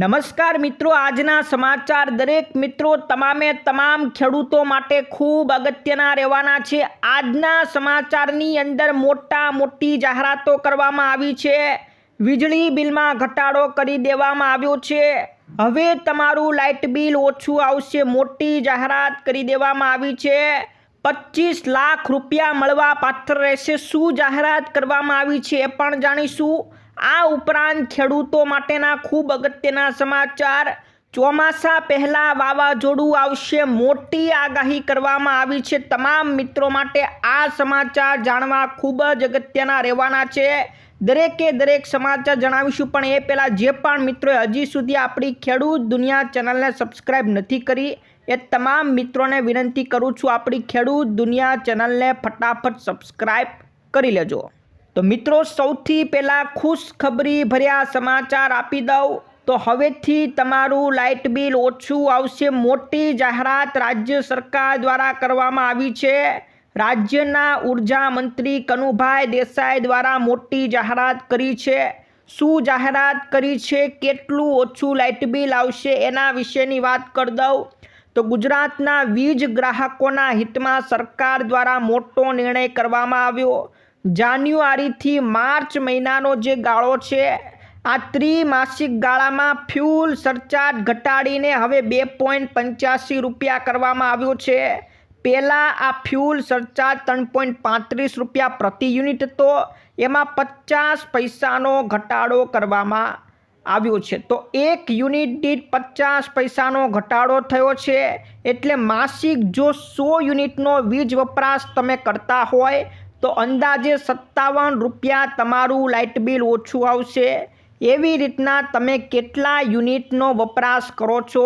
નમસ્કાર મિત્રો, આજના સમાચાર દરેક મિત્રો તમામે તમામ ખેડૂતો માટે ખૂબ અગત્યના રહેવાના છે. આજના સમાચારની અંદર મોટા મોટી જાહેરાતો કરવામાં આવી છે. વીજળી બિલમાં ઘટાડો કરી દેવામાં આવ્યો છે. હવે તમારું લાઇટ બિલ ઓછું આવશે, મોટી જાહેરાત કરી દેવામાં આવી છે. પચીસ લાખ રૂપિયા મળવા પાત્ર રહેશે. શું જાહેરાત કરવામાં આવી છે એ પણ જાણીશું. આ ઉપરાંત ખેડૂતો માટેના ખૂબ અગત્યના સમાચાર. ચોમાસા પહેલાં વાવાઝોડું આવશે, મોટી આગાહી કરવામાં આવી છે. તમામ મિત્રો માટે આ સમાચાર જાણવા ખૂબ જ અગત્યના રહેવાના છે. દરેકે દરેક સમાચાર જણાવીશું, પણ એ પહેલાં જે પણ મિત્રોએ હજી સુધી આપણી ખેડૂત દુનિયા ચેનલને સબસ્ક્રાઈબ નથી કરી, એ તમામ મિત્રોને વિનંતી કરું છું, આપણી ખેડૂત દુનિયા ચેનલને ફટાફટ સબસ્ક્રાઈબ કરી લેજો. તો મિત્રો, સૌથી પહેલાં ખુશખબરી ભર્યા સમાચાર આપી દઉં. તો હવેથી તમારું લાઇટ બિલ ઓછું આવશે. મોટી જાહેરાત રાજ્ય સરકાર દ્વારા કરવામાં આવી છે. રાજ્યના ઊર્જા મંત્રી કનુભાઈ દેસાઈ દ્વારા મોટી જાહેરાત કરી છે. શું જાહેરાત કરી છે? કેટલું ઓછું લાઇટ બિલ આવશે? એના વિશેની વાત કરી દઉં. તો ગુજરાતના વીજ ગ્રાહકોના હિતમાં સરકાર દ્વારા મોટો નિર્ણય કરવામાં આવ્યો. જાન્યુઆરીથી માર્ચ મહિનાનો જે ગાળો છે, આ ત્રિમાસિક ગાળામાં ફ્યુલ સરચાર્જ ઘટાડીને હવે બે પોઈન્ટ પંચ્યાસી રૂપિયા કરવામાં આવ્યો છે. પહેલાં આ ફ્યુલ સરચાર્જ ત્રણ પોઈન્ટ પાંત્રીસ રૂપિયા પ્રતિ યુનિટ હતો. એમાં પચાસ પૈસાનો ઘટાડો કરવામાં આવ્યો છે. તો એક યુનિટ દીઠ પચાસ પૈસાનો ઘટાડો થયો છે. એટલે માસિક જો સો યુનિટનો વીજ વપરાશ તમે કરતા હોય તો અંદાજે સત્તાવન રૂપિયા તમારું લાઇટ બિલ ઓછું આવશે. એવી રીતના તમે કેટલા યુનિટનો વપરાશ કરો છો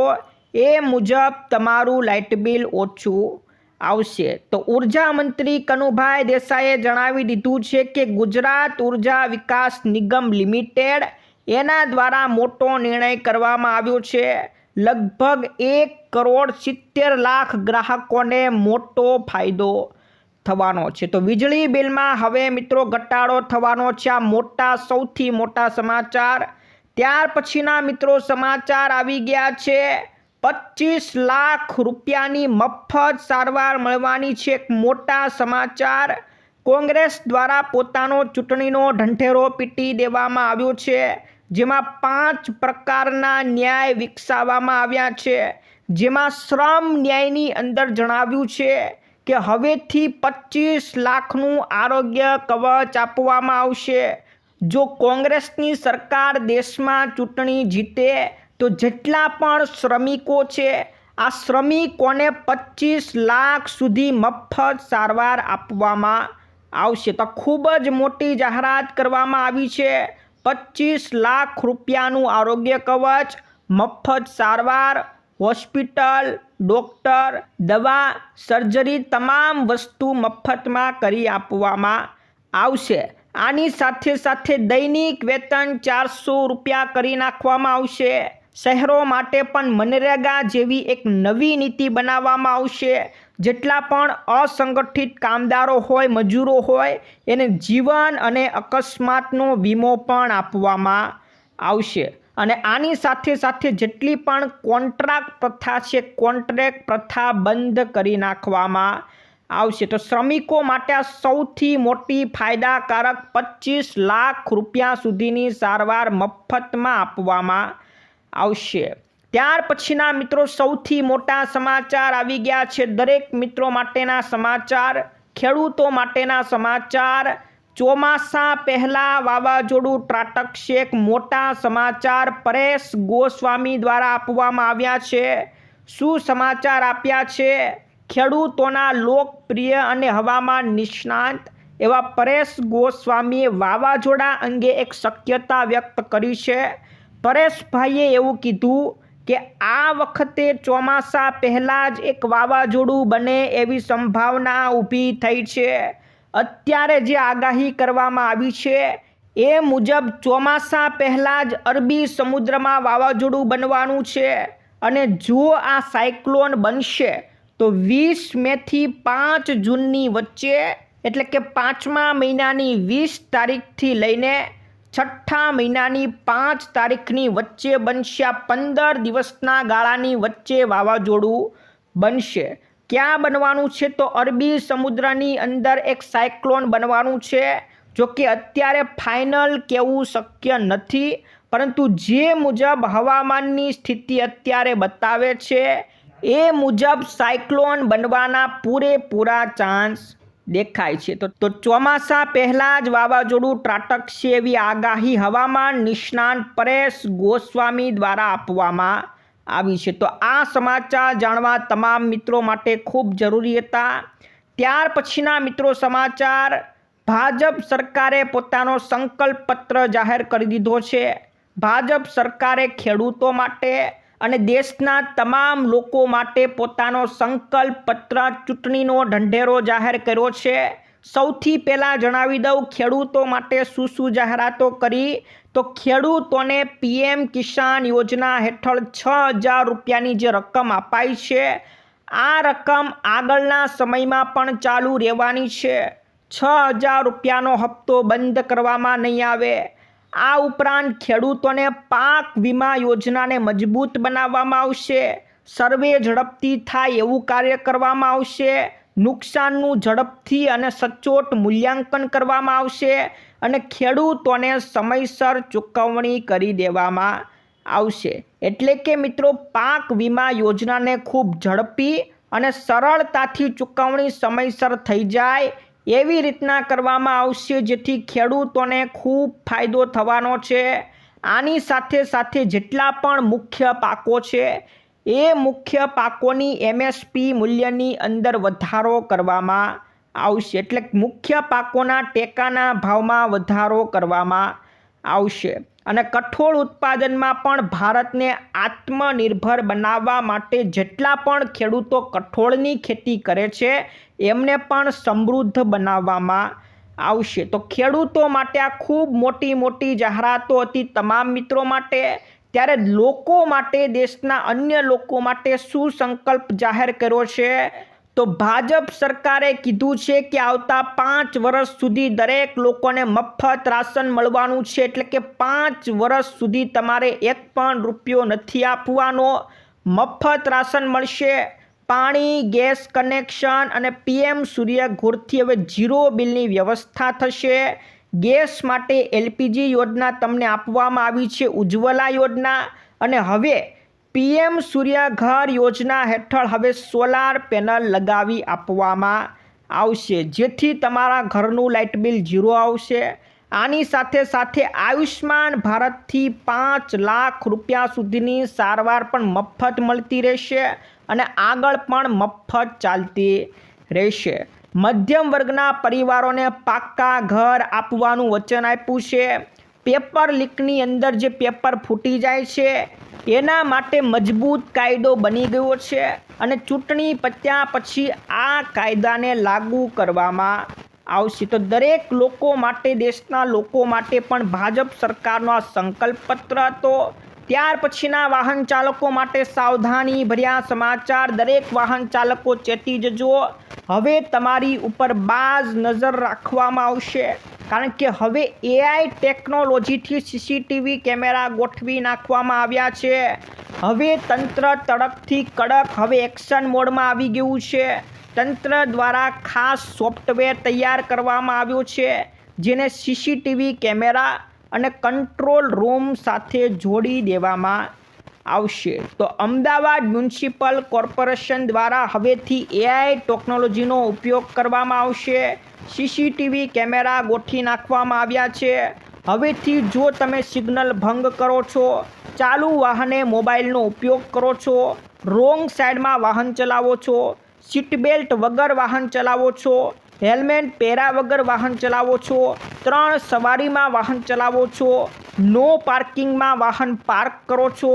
એ મુજબ તમારું લાઇટ બિલ ઓછું આવશે. તો ઊર્જા મંત્રી કનુભાઈ દેસાઈએ જણાવી દીધું છે કે ગુજરાત ઊર્જા વિકાસ નિગમ લિમિટેડ એના દ્વારા મોટો નિર્ણય કરવામાં આવ્યો છે. લગભગ એક કરોડ સિત્તેર લાખ ગ્રાહકોને મોટો ફાયદો થવાનો છે. તો વીજળી બિલમાં હવે મિત્રો ઘટાડો થવાનો છે. આ મોટા, સૌથી મોટા સમાચાર. ત્યાર પછીના મિત્રો સમાચાર આવી ગયા છે. પચીસ લાખ રૂપિયાની મફત સારવાર મળવાની છે. એક મોટા સમાચાર. કોંગ્રેસ દ્વારા પોતાનો ચૂંટણીનો ઢંઢેરો પીટી દેવામાં આવ્યો છે. જેમાં પાંચ પ્રકારના ન્યાય વિકસાવવામાં આવ્યા છે. જેમાં શ્રમ ન્યાયની અંદર જણાવ્યું છે. કે હવેથી પચીસ લાખનું આરોગ્ય કવચ આપવામાં આવશે. જો કોંગ્રેસની સરકાર દેશમાં ચૂંટણી જીતે, તો જેટલા પણ શ્રમિકો છે, આ શ્રમિકોને પચીસ લાખ સુધી મફત સારવાર આપવામાં આવશે. તો ખૂબ જ મોટી જાહેરાત કરવામાં આવી છે. પચીસ લાખ રૂપિયાનું આરોગ્ય કવચ, મફત સારવાર, હોસ્પિટલ ડૉક્ટર, દવા, સર્જરી તમામ વસ્તુ મફતમાં કરી આપવામાં આવશે. આની સાથે સાથે દૈનિક વેતન ચારસો રૂપિયા કરી નાખવામાં આવશે. શહેરો માટે પણ મનરેગા જેવી એક નવી નીતિ બનાવવામાં આવશે. જેટલા પણ અસંગઠિત કામદારો હોય, મજૂરો હોય, એને જીવન અને અકસ્માતનો વીમો પણ આપવામાં આવશે. અને આની સાથે સાથે જેટલી પણ કોન્ટ્રાક્ટ પ્રથા છે, કોન્ટ્રેક્ટ પ્રથા બંધ કરી નાખવામાં આવશે. તો શ્રમિકો માટે આ સૌથી મોટી ફાયદાકારક પચીસ લાખ રૂપિયા સુધીની સારવાર મફતમાં આપવામાં આવશે. ત્યાર પછીના મિત્રો સૌથી મોટા સમાચાર આવી ગયા છે. દરેક મિત્રો માટેના સમાચાર, ખેડૂતો માટેના સમાચાર ચોમાસા પહેલાં વાવાઝોડું ત્રાટકશે મોટા સમાચાર પરેશ ગોસ્વામી દ્વારા આપવામાં આવ્યા છે. શું સમાચાર આપ્યા છે? ખેડૂતોના લોકપ્રિય અને હવામાન નિષ્ણાંત એવા પરેશ ગોસ્વામીએ વાવાઝોડા અંગે એક શક્યતા વ્યક્ત કરી છે. પરેશભાઈએ એવું કીધું કે, આ વખતે ચોમાસા પહેલાં જ એક વાવાઝોડું બને એવી સંભાવના ઊભી થઈ છે. અત્યારે જે આગાહી કરવામાં આવી છે, એ મુજબ ચોમાસા પહેલાં જ અરબી સમુદ્રમાં વાવાઝોડું બનવાનું છે અને જો આ સાયક્લોન બનશે, તો વીસ મેથી પાંચ જૂનની વચ્ચે, એટલે કે પાંચમા મહિનાની વીસ તારીખથી લઈને છઠ્ઠા મહિનાની પાંચ તારીખની વચ્ચે બનશે પંદર દિવસના ગાળાની વચ્ચે વાવાઝોડું બનશે. ક્યાં બનવાનું છે? તો અરબી સમુદ્રની અંદર એક સાયક્લોન બનવાનું છે, જો કે અત્યારે ફાઇનલ કહેવું શક્ય નથી, પરંતુ જે મુજબ હવામાનની સ્થિતિ અત્યારે બતાવે છે, એ મુજબ સાયક્લોન બનવાના પૂરેપૂરા ચાન્સ દેખાય છે. તો તો ચોમાસા પહેલાં જ વાવાઝોડું ત્રાટકશે એવી આગાહી હવામાન નિષ્ણાંત પરેશ ગોસ્વામી દ્વારા આપવામાં આવી છે. તો આ સમાચાર જાણવા તમામ મિત્રો માટે ખૂબ જરૂરી હતા. ત્યાર પછીના મિત્રો સમાચાર, ભાજપ સરકારે પોતાનો સંકલ્પ પત્ર જાહેર કરી દીધો છે. ભાજપ સરકારે ખેડૂતો માટે અને દેશના તમામ લોકો માટે પોતાનો સંકલ્પ પત્ર ચૂંટણીનો ઢંઢેરો જાહેર કર્યો છે. સૌથી પહેલાં જણાવી દઉં, ખેડૂતો માટે શું શું જાહેરાતો કરી તો ખેડૂતોને પીએમ કિસાન યોજના હેઠળ છ હજાર રૂપિયાની જે રકમ અપાઈ છે, આ રકમ આગળના સમયમાં પણ ચાલુ રહેવાની છે. છ હજાર રૂપિયાનો હપ્તો બંધ કરવામાં નહીં આવે. આ ઉપરાંત ખેડૂતોને પાક વીમા યોજનાને મજબૂત બનાવવામાં આવશે. સર્વે ઝડપથી થાય એવું કાર્ય કરવામાં આવશે. નુકસાનનું ઝડપથી અને સચોટ મૂલ્યાંકન કરવામાં આવશે. અને ખેડૂતોને સમયસર ચૂકવણી કરી દેવામાં આવશે. એટલે કે મિત્રો, પાક વીમા યોજનાને ખૂબ ઝડપી અને સરળતાથી ચૂકવણી સમયસર થઈ જાય એવી રીતના કરવામાં આવશે, જેથી ખેડૂતોને ખૂબ ફાયદો થવાનો છે. આની સાથે સાથે જેટલા પણ મુખ્ય પાકો છે, એ મુખ્ય પાકોની એમએસપી મૂલ્યની અંદર વધારો કરવામાં આવશે. એટલે મુખ્ય પાકોના ટેકાના ભાવમાં વધારો કરવામાં આવશે. અને કઠોળ ઉત્પાદનમાં પણ ભારતને આત્મનિર્ભર બનાવવા માટે જેટલા પણ ખેડૂતો કઠોળની ખેતી કરે છે, એમને પણ સમૃદ્ધ બનાવવામાં આવશે. તો ખેડૂતો માટે આ ખૂબ મોટી મોટી જાહેરાતો હતી તમામ મિત્રો માટે. ત્યારે લોકો માટે, દેશના અન્ય લોકો માટે શું સંકલ્પ જાહેર કર્યો છે? તો ભાજપ સરકારે કીધું છે કે આવતા પાંચ વર્ષ સુધી દરેક લોકોને મફત રાશન મળવાનું છે, એટલે કે પાંચ વર્ષ સુધી તમારે એક પણ રૂપિયો નથી આપવાનો. મફત રાશન મળશે, પાણી, ગેસ કનેક્શન અને પીએમ સૂર્ય ઘોરથી હવે જીરો બિલની વ્યવસ્થા થશે. ગેસ માટે એલપીજી યોજના તમને આપવામાં આવી છે, ઉજ્જવલા યોજના. અને હવે પીએમ સૂર્યઘર યોજના હેઠળ હવે સોલાર પેનલ લગાવી આપવામાં આવશે. જેથી તમારા ઘરનું લાઇટ બિલ ઝીરો આવશે. આની સાથે સાથે આયુષ્માન ભારતથી પાંચ લાખ રૂપિયા સુધીની સારવાર પણ મફત મળતી રહેશે અને આગળ પણ મફત ચાલતી રહેશે. મધ્યમ વર્ગના પરિવારોને પાક્કા ઘર આપવાનું વચન આપ્યું છે. પેપર લીકની અંદર જે પેપર ફૂટી જાય છે એના માટે મજબૂત કાયદો બની ગયો છે અને ચૂંટણી પત્યા પછી આ કાયદાને લાગુ કરવામાં આવશે. તો દરેક લોકો માટે, દેશના લોકો માટે પણ ભાજપ સરકારનો આ સંકલ્પ પત્ર હતો. ત્યાર પછીના વાહન ચાલકો માટે સાવધાની ભર્યા સમાચાર, દરેક વાહન ચાલકો ચેતી જજો. હવે તમારી ઉપર બાજ નજર રાખવામાં આવશે. કારણ કે હવે એઆઈ ટેકનોલોજીથી સીસીટીવી કેમેરા ગોઠવી નાખવામાં આવ્યા છે. હવે તંત્ર તડકથી કડક હવે એક્શન મોડમાં આવી ગયું છે. તંત્ર દ્વારા ખાસ સોફ્ટવેર તૈયાર કરવામાં આવ્યો છે, જેને સીસીટીવી કેમેરા અને કંટ્રોલ રૂમ સાથે જોડી દેવામાં આવશે. તો અમદાવાદ મ્યુનિસિપલ કોર્પોરેશન દ્વારા હવેથી એઆઈ ટેકનોલોજીનો ઉપયોગ કરવામાં આવશે. સીસીટીવી કેમેરા ગોઠવી નાખવામાં આવ્યા છે. હવેથી જો તમે સિગ્નલ ભંગ કરો છો, ચાલુ વાહને મોબાઈલનો ઉપયોગ કરો છો, રોંગ સાઈડમાં વાહન ચલાવો છો સીટ બેલ્ટ વગર વાહન ચલાવો છો, હેલ્મેટ પહેરા વગર વાહન ચલાવો છો, ત્રણ સવારીમાં વાહન ચલાવો છો, નો પાર્કિંગમાં વાહન પાર્ક કરો છો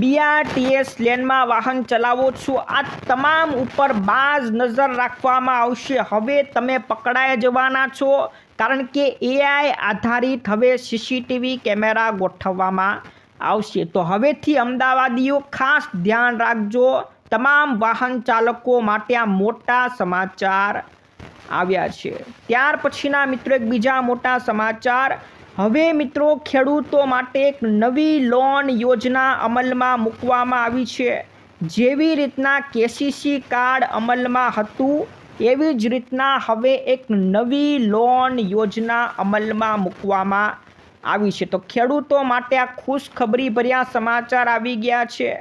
બીઆરટીએસ લેનમાં વાહન ચલાવો છો. આ તમામ ઉપર બાજ નજર રાખવામાં આવશે. હવે તમે પકડાઈ જવાના છો. કારણ કે એઆઈ આધારિત હવે સીસીટીવી કેમેરા ગોઠવવામાં આવશે. તો હવેથી અમદાવાદીઓ ખાસ ધ્યાન રાખજો. તમામ વાહન ચાલકો માટે આ મોટા સમાચાર આવ્યા છે. ત્યાર પછીના મિત્રો એક બીજા મોટા સમાચાર. હવે મિત્રો ખેડૂતો માટે એક નવી લોન યોજના અમલમાં મૂકવામાં આવી છે. જેવી રીતના કેસીસી કાર્ડ અમલમાં હતું, એવી જ રીતના હવે એક નવી લોન યોજના અમલમાં મૂકવામાં આવી છે. તો ખેડૂતો માટે આ ખુશખબરી ભર્યા સમાચાર આવી ગયા છે.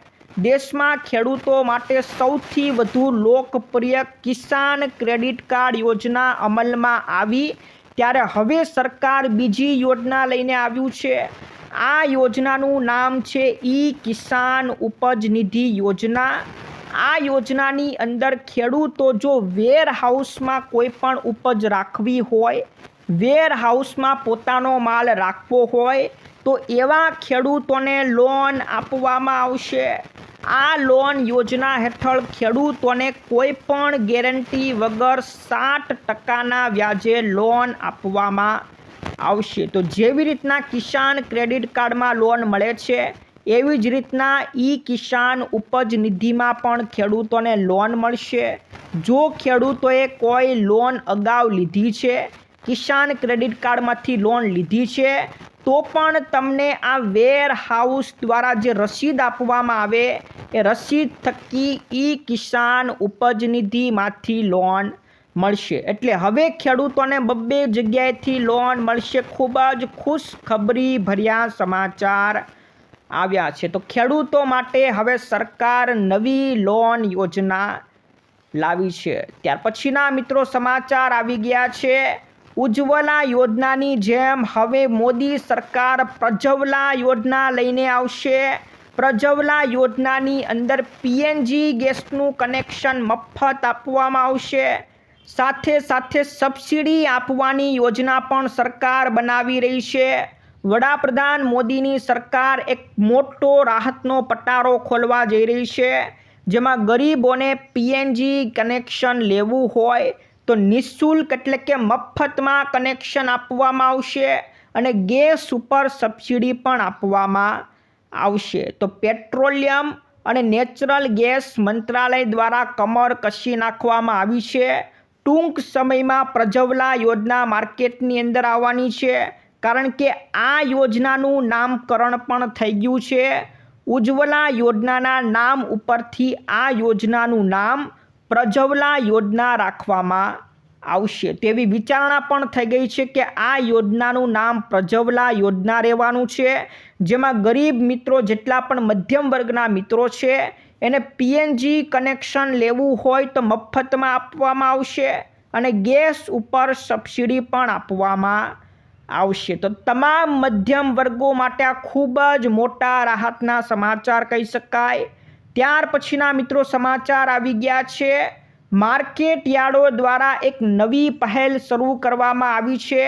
દેશમાં ખેડૂતો માટે સૌથી વધુ લોકપ્રિય કિસાન ક્રેડિટ કાર્ડ યોજના અમલમાં આવી ત્યારે હવે સરકાર બીજી યોજના લઈને આવ્યું છે. આ યોજનાનું નામ છે ઈ કિસાન ઉપજ નિધિ યોજના. આ યોજનાની અંદર ખેડૂતો જો વેરહાઉસમાં કોઈ પણ ઉપજ રાખવી હોય, વેરહાઉસમાં પોતાનો માલ રાખવો હોય, તો એવા ખેડૂતોને લોન આપવામાં આવશે. આ લોન યોજના હેઠળ ખેડૂતોને કોઈ પણ ગેરંટી વગર સાઠ ટકાના વ્યાજે લોન આપવામાં આવશે. તો જેવી રીતના કિસાન ક્રેડિટ કાર્ડમાં લોન મળે છે, એવી જ રીતના ઈ કિસાન ઉપજ નિધિમાં પણ ખેડૂતોને લોન મળશે. જો ખેડૂતોએ કોઈ લોન અગાઉ લીધી છે, કિસાન ક્રેડિટ કાર્ડમાંથી લોન લીધી છે તો પણ તમને આ વેર હાઉસ દ્વારા જે રસીદ આપવામાં આવે, એ રસીદ થકી ઈ કિસાન ઉપજ નિધિમાંથી લોન મળશે. એટલે હવે ખેડૂતોને બબ્બે જગ્યાએથી લોન મળશે. ખૂબ જ ખુશખબરી ભર્યા સમાચાર આવ્યા છે. તો ખેડૂતો માટે હવે સરકાર નવી લોન યોજના લાવી છે. ત્યાર પછીના મિત્રો સમાચાર આવી ગયા છે. ઉજ્જવલા યોજનાની જેમ હવે મોદી સરકાર પ્રજ્વલા યોજના લઈને આવશે. પ્રજ્વલા યોજનાની અંદર પીએનજી ગેસનું કનેક્શન મફત આપવામાં આવશે. સાથે સાથે સબસિડી આપવાની યોજના પણ સરકાર બનાવી રહી છે. વડાપ્રધાન મોદીની સરકાર એક મોટો રાહતનો પટારો ખોલવા જઈ રહી છે, જેમાં ગરીબોને પીએનજી કનેક્શન લેવું હોય તો નિઃશુલ્ક એટલે કે મફતમાં કનેક્શન આપવામાં આવશે અને ગેસ ઉપર સબસિડી પણ આપવામાં આવશે. તો પેટ્રોલિયમ અને નેચરલ ગેસ મંત્રાલય દ્વારા કમર કસી નાખવામાં આવી છે. ટૂંક સમયમાં પ્રજવલા યોજના માર્કેટની અંદર આવવાની છે. કારણ કે આ યોજનાનું નામકરણ પણ થઈ ગયું છે. ઉજ્જવલા યોજનાના નામ ઉપરથી આ યોજનાનું નામ પ્રજવલા યોજના રાખવામાં આવશે. તેવી વિચારણા પણ થઈ ગઈ છે કે આ યોજનાનું નામ પ્રજવલા યોજના રહેવાનું છે. જેમાં ગરીબ મિત્રો જેટલા પણ મધ્યમ વર્ગના મિત્રો છે, એને પીએનજી કનેક્શન લેવું હોય તો મફતમાં આપવામાં આવશે અને ગેસ ઉપર સબસિડી પણ આપવામાં આવશે. તો તમામ મધ્યમ વર્ગો માટે આ ખૂબ જ મોટા રાહતના સમાચાર કહી શકાય. ત્યાર પછીના મિત્રો સમાચાર આવી ગયા છે. માર્કેટ યાર્ડો દ્વારા એક નવી પહેલ શરૂ કરવામાં આવી છે.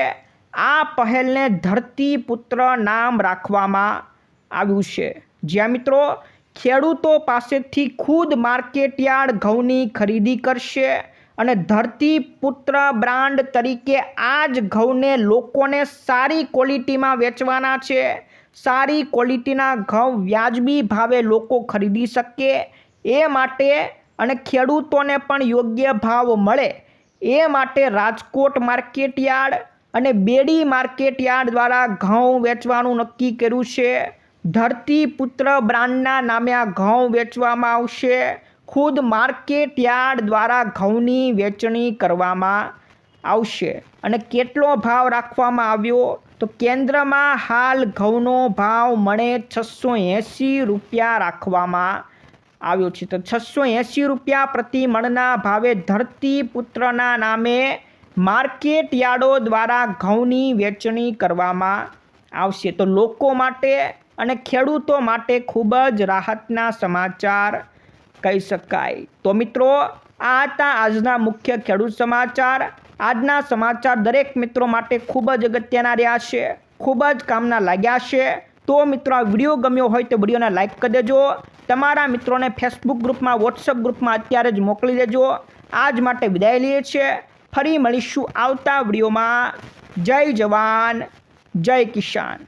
આ પહેલને ધરતીપુત્ર નામ રાખવામાં આવ્યું છે. જ્યાં મિત્રો, ખેડૂતો પાસેથી ખુદ માર્કેટ યાર્ડ ઘઉંની ખરીદી કરશે અને ધરતી પુત્ર બ્રાન્ડ તરીકે આ જ ઘઉંને લોકોને સારી ક્વોલિટીમાં વેચવાના છે. સારી ક્વોલિટીના ઘઉં વ્યાજબી ભાવે લોકો ખરીદી શકે એ માટે અને ખેડૂતોને પણ યોગ્ય ભાવ મળે એ માટે રાજકોટ માર્કેટ યાર્ડ અને બેડી માર્કેટ યાર્ડ દ્વારા ઘઉં વેચવાનું નક્કી કર્યું છે. ધરતીપુત્ર બ્રાન્ડના નામે આ ઘઉં વેચવામાં આવશે. ખુદ માર્કેટ યાર્ડ દ્વારા ઘઉંની વેચણી કરવામાં આવશે અને કેટલો ભાવ રાખવામાં આવ્યો તો કેન્દ્રમાં હાલ ઘઉંનો ભાવ મળે છસો એંસી રૂપિયા રાખવામાં આવ્યો છે. તો છસો એંસી રૂપિયા પ્રતિ મણના ભાવે ધરતી પુત્રના નામે માર્કેટ યાર્ડો દ્વારા ઘઉંની વેચણી કરવામાં આવશે. તો લોકો માટે અને ખેડૂતો માટે ખૂબ જ રાહતના સમાચાર કહી શકાય. તો મિત્રો, આ હતા આજના મુખ્ય ખેડૂત સમાચાર. આજના સમાચાર દરેક મિત્રો માટે ખૂબ જ અગત્યના રહ્યા છે. ખૂબ જ કામના લાગ્યા છે. તો મિત્રો, આ વીડિયો ગમ્યો હોય તો વિડીયોને લાઇક કરી દેજો. તમારા મિત્રોને ફેસબુક ગ્રુપમાં વોટ્સઅપ ગ્રુપમાં અત્યારે જ મોકલી દેજો. આજ માટે વિદાય લઈએ છીએ. ફરી મળીશું આવતા વિડીયોમાં. જય જવાન, જય કિસાન.